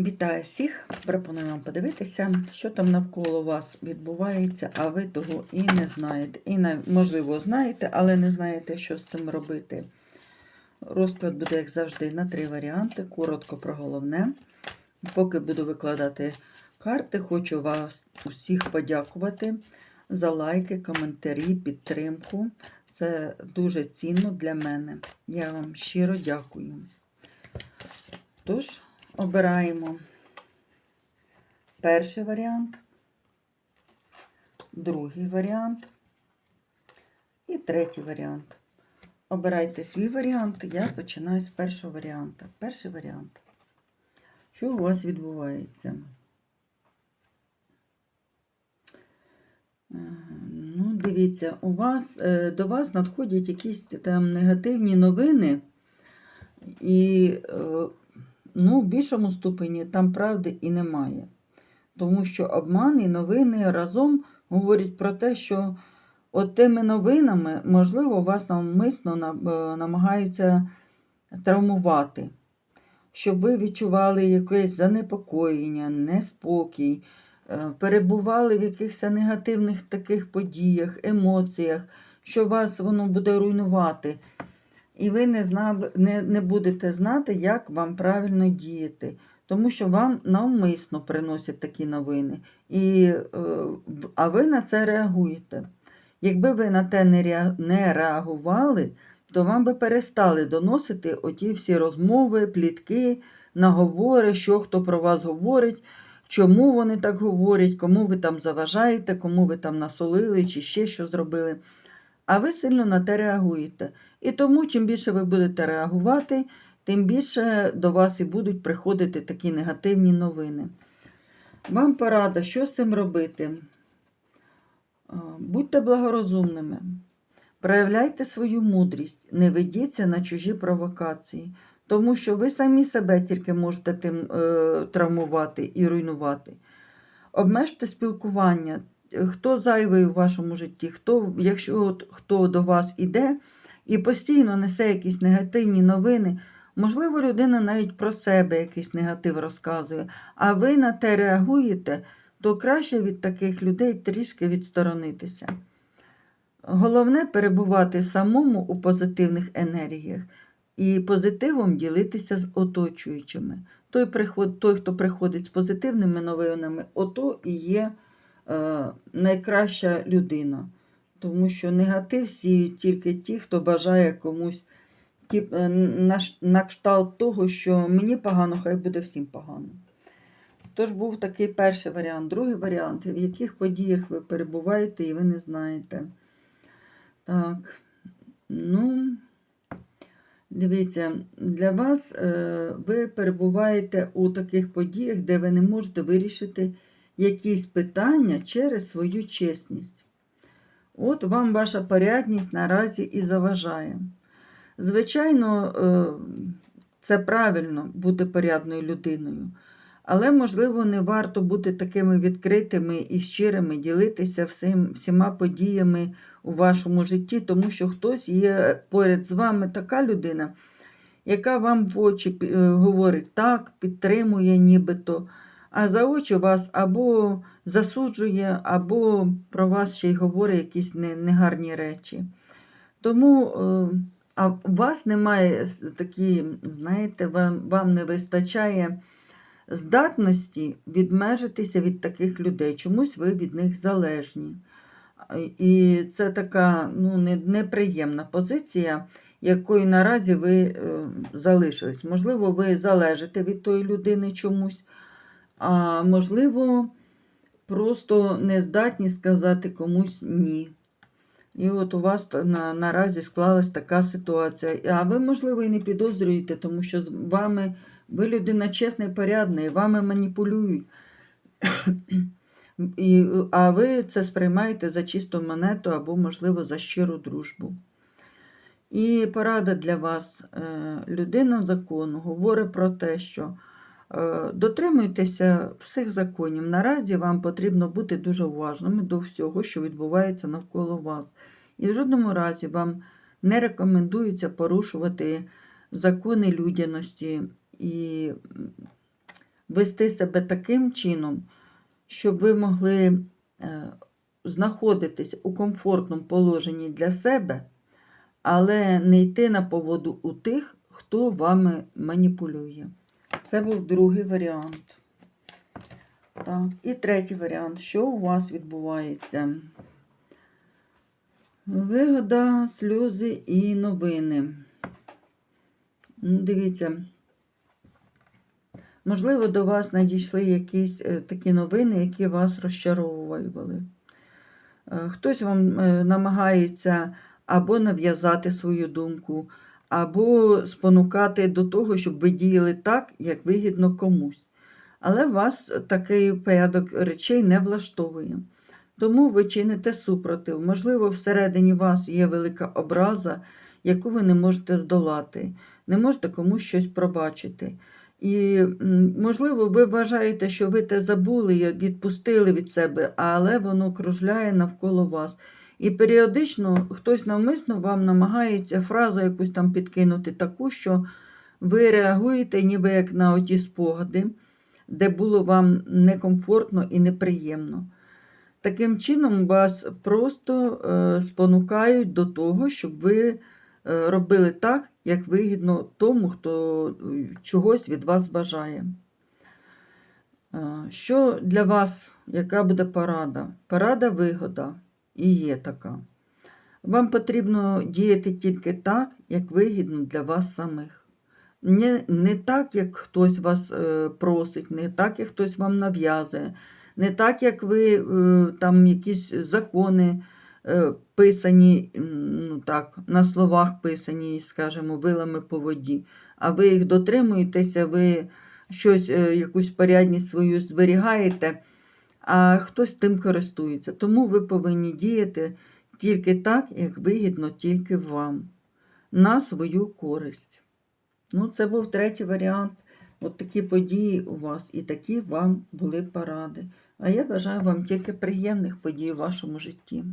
Вітаю всіх! Пропоную вам подивитися, що там навколо вас відбувається, а ви того і не знаєте. І, можливо, знаєте, але не знаєте, що з цим робити. Розклад буде, як завжди, на три варіанти. Коротко про головне. Поки буду викладати карти, хочу вас усіх подякувати за лайки, коментарі, підтримку. Це дуже цінно для мене. Я вам щиро дякую. Тож, обираємо перший варіант, другий варіант і третій варіант. Обирайте свій варіант, я починаю з першого варіанту. Перший варіант. Що у вас відбувається? Е, Ну, дивіться, у вас, е, до вас надходять якісь там негативні новини, і е, ну, в більшому ступені там правди і немає. Тому що обман і новини разом говорять про те, що от тими новинами, можливо, вас навмисно е, намагаються травмувати, щоб ви відчували якесь занепокоєння, неспокій, е, перебували в якихось негативних таких подіях, емоціях, що вас воно буде руйнувати. І ви не, знали, не, не будете знати, як вам правильно діяти. Тому що вам навмисно приносять такі новини, і, е, а ви на це реагуєте. Якби ви на те не, не реагували, то вам би перестали доносити оті всі розмови, плітки, наговори, що хто про вас говорить, чому вони так говорять, кому ви там заважаєте, кому ви там насолили чи ще що зробили. А ви сильно на те реагуєте. І тому, чим більше ви будете реагувати, тим більше до вас і будуть приходити такі негативні новини. Вам порада, що з цим робити? Будьте благорозумними, проявляйте свою мудрість, не ведіться на чужі провокації, тому що ви самі себе тільки можете тим е, травмувати і руйнувати. Обмежте спілкування. Хто зайвий у вашому житті, хто, якщо от, хто до вас іде і постійно несе якісь негативні новини, можливо, людина навіть про себе якийсь негатив розказує, а ви на те реагуєте, то краще від таких людей трішки відсторонитися. Головне перебувати самому у позитивних енергіях і позитивом ділитися з оточуючими. Той, приход, той хто приходить з позитивними новинами, ото і є найкраща людина. Тому що негатив сіють тільки ті, хто бажає комусь ті, е, на, на кшталт того, що мені погано, хай буде всім погано. Тож був такий перший варіант. Другий варіант, в яких подіях ви перебуваєте і ви не знаєте. Так, ну, дивіться, для вас е, ви перебуваєте у таких подіях, де ви не можете вирішити якісь питання через свою чесність. От вам ваша порядність наразі і заважає. Звичайно, е, це правильно бути порядною людиною, але, можливо, не варто бути такими відкритими і щирими, ділитися всім, всіма подіями у вашому житті, тому що хтось є поряд з вами така людина, яка вам в очі е, говорить так, підтримує нібито, а за очі вас або засуджує, або про вас ще й говорить якісь негарні речі. Тому е, а у вас немає такі, знаєте, вам, вам не вистачає здатності відмежитися від таких людей. Чомусь ви від них залежні. І це така ну, неприємна позиція, якою наразі ви е, залишились. Можливо, ви залежите від тої людини чомусь, а можливо, просто не здатні сказати комусь ні. І от у вас на, наразі склалась така ситуація. А ви, можливо, і не підозрюєте, тому що з вами ви людина чесна і порядна, і вами маніпулюють. І, а ви це сприймаєте за чисту монету або, можливо, за щиру дружбу. І порада для вас. Е, Людина закону говорить про те, що дотримуйтеся всіх законів. Наразі вам потрібно бути дуже уважними до всього, що відбувається навколо вас. І в жодному разі вам не рекомендується порушувати закони людяності і вести себе таким чином, щоб ви могли е, знаходитись у комфортному положенні для себе, але не йти на поводу у тих, хто вами маніпулює. Це був другий варіант. Так. І третій варіант. Що у вас відбувається? Вигода, сльози і новини. Ну, Дивіться. Можливо, до вас надійшли якісь е, такі новини, які вас розчаровували. Е, Хтось вам е, намагається або нав'язати свою думку, або спонукати до того, щоб ви діяли так, як вигідно комусь. Але вас такий порядок речей не влаштовує. Тому ви чините супротив. Можливо, всередині вас є велика образа, яку ви не можете здолати, не можете комусь щось пробачити. І, можливо, ви вважаєте, що ви те забули, відпустили від себе, але воно кружляє навколо вас. І періодично хтось навмисно вам намагається фразу якусь там підкинути таку, що ви реагуєте ніби як на оті спогади, де було вам некомфортно і неприємно. Таким чином, вас просто е, спонукають до того, щоб ви е, робили так, як вигідно тому, хто е, чогось від вас бажає. Що для вас, яка буде порада? Порада вигода і є така. Вам потрібно діяти тільки так, як вигідно для вас самих. Не, не так, як хтось вас е, просить, не так, як хтось вам нав'язує, не так, як ви е, там якісь закони е, писані, ну так, на словах писані, скажімо, вилами по воді, а ви їх дотримуєтеся, ви щось, якусь порядність свою зберігаєте, а хтось тим користується. Тому ви повинні діяти тільки так, як вигідно тільки вам, на свою користь. Ну, це був третій варіант. От такі події у вас і такі вам були поради. А я бажаю вам тільки приємних подій у вашому житті.